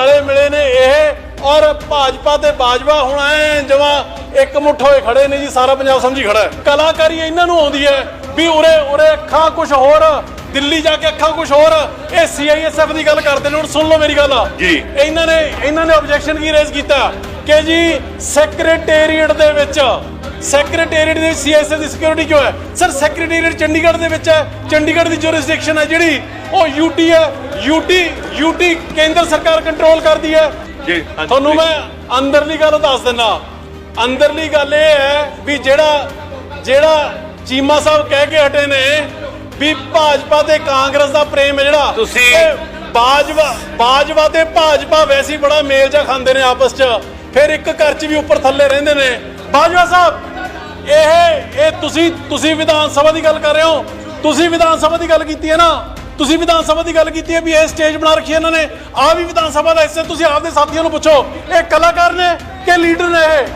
ਰਲੇ ਮਿਲੇ ਨੇ ਇਹ, ਔਰ ਭਾਜਪਾ ਤੇ ਬਾਜਵਾ ਹੁਣ ਐ ਜਮਾ ਇੱਕ ਮੁੱਠ ਹੋਏ ਖੜੇ ਨੇ ਜੀ, ਸਾਰਾ ਪੰਜਾਬ ਸਮਝੀ ਖੜਾ ਹੈ। ਕਲਾਕਾਰੀ ਇਹਨਾਂ ਨੂੰ ਆਉਂਦੀ ਹੈ ਵੀ ਉਰੇ ਉਰੇ ਅੱਖਾਂ ਕੁਝ ਹੋਰ ਦਿੱਲੀ ਜਾ ਕੇ ਅੱਖਾਂ ਕੁਝ ਹੋਰ। ਇਹ ਸੀਆਈਐਸਐਫ ਦੀ ਗੱਲ ਕਰਦੇ ਨੇ ਹੁਣ ਸੁਣ ਲਓ ਮੇਰੀ ਗੱਲ। ਜੀ। ਇਹਨਾਂ ਨੇ ਇਹਨਾਂ ਨੇ ਆਬਜੈਕਸ਼ਨ ਕੀ ਰੇਜ਼ ਕੀਤਾ? ਕਿ ਜੀ ਸੈਕਟਰੀਏਟ ਦੇ ਵਿੱਚ ਸੈਕਟਰੀਏਟ ਦੇ ਸੀਐਸਏ ਦੀ ਸਿਕਿਉਰਿਟੀ ਕਿਉਂ ਹੈ? ਸਰ ਸੈਕਟਰੀਏਟ ਚੰਡੀਗੜ੍ਹ ਦੇ ਵਿੱਚ ਹੈ। ਚੰਡੀਗੜ੍ਹ ਦੀ ਜੁਰਿਸਡਿਕਸ਼ਨ ਹੈ ਜਿਹੜੀ ਉਹ ਯੂਟੀ ਹੈ। ਯੂਟੀ ਯੂਟੀ ਕੇਂਦਰ ਸਰਕਾਰ ਕੰਟਰੋਲ ਕਰਦੀ ਹੈ। ਜੀ, ਤੁਹਾਨੂੰ। ਮੈਂ ਅੰਦਰਲੀ ਗੱਲ ਦੱਸ ਦਿੰਦਾ ਅੰਦਰਲੀ ਗੱਲ ਇਹ ਹੈ ਵੀ ਜਿਹੜਾ ਜਿਹੜਾ ਚੀਮਾ ਸਾਹਿਬ ਕਹਿ ਕੇ ਹਟੇ ਨੇ ਵੀ ਭਾਜਪਾ ਤੇ ਕਾਂਗਰਸ ਦਾ ਪ੍ਰੇਮ ਹੈ ਜਿਹੜਾ। ਤੁਸੀਂ- ਬਾਜਵਾ ਬਾਜਵਾ ਤੇ ਭਾਜਪਾ ਵੈਸੇ ਬੜਾ ਮੇਲ ਜਾ ਖਾਂਦੇ ਨੇ ਆਪਸ 'ਚ। ਫਿਰ ਇੱਕ ਘਰ 'ਚ ਵੀ ਉੱਪਰ ਥੱਲੇ ਰਹਿੰਦੇ ਨੇ। ਬਾਜਵਾ ਸਾਹਿਬ ਇਹ ਇਹ ਤੁਸੀਂ ਤੁਸੀਂ ਵਿਧਾਨ ਸਭਾ ਦੀ ਗੱਲ ਕਰ ਰਹੇ ਹੋ। ਤੁਸੀਂ ਵਿਧਾਨ ਸਭਾ ਦੀ ਗੱਲ ਕੀਤੀ ਹੈ ਨਾ। ਤੁਸੀਂ ਵਿਧਾਨ ਸਭਾ ਦੀ ਗੱਲ ਕੀਤੀ ਹੈ ਵੀ ਇਹ ਸਟੇਜ ਬਣਾ ਰੱਖੀ ਇਹਨਾਂ ਨੇ। ਆ ਵੀ ਵਿਧਾਨ ਸਭਾ ਦਾ ਹਿੱਸਾ ਤੁਸੀਂ ਆਪਦੇ ਸਾਥੀਆਂ ਨੂੰ ਪੁੱਛੋ ਇਹ ਕਲਾਕਾਰ ਨੇ ਕਿ ਲੀਡਰ ਨੇ ਇਹ?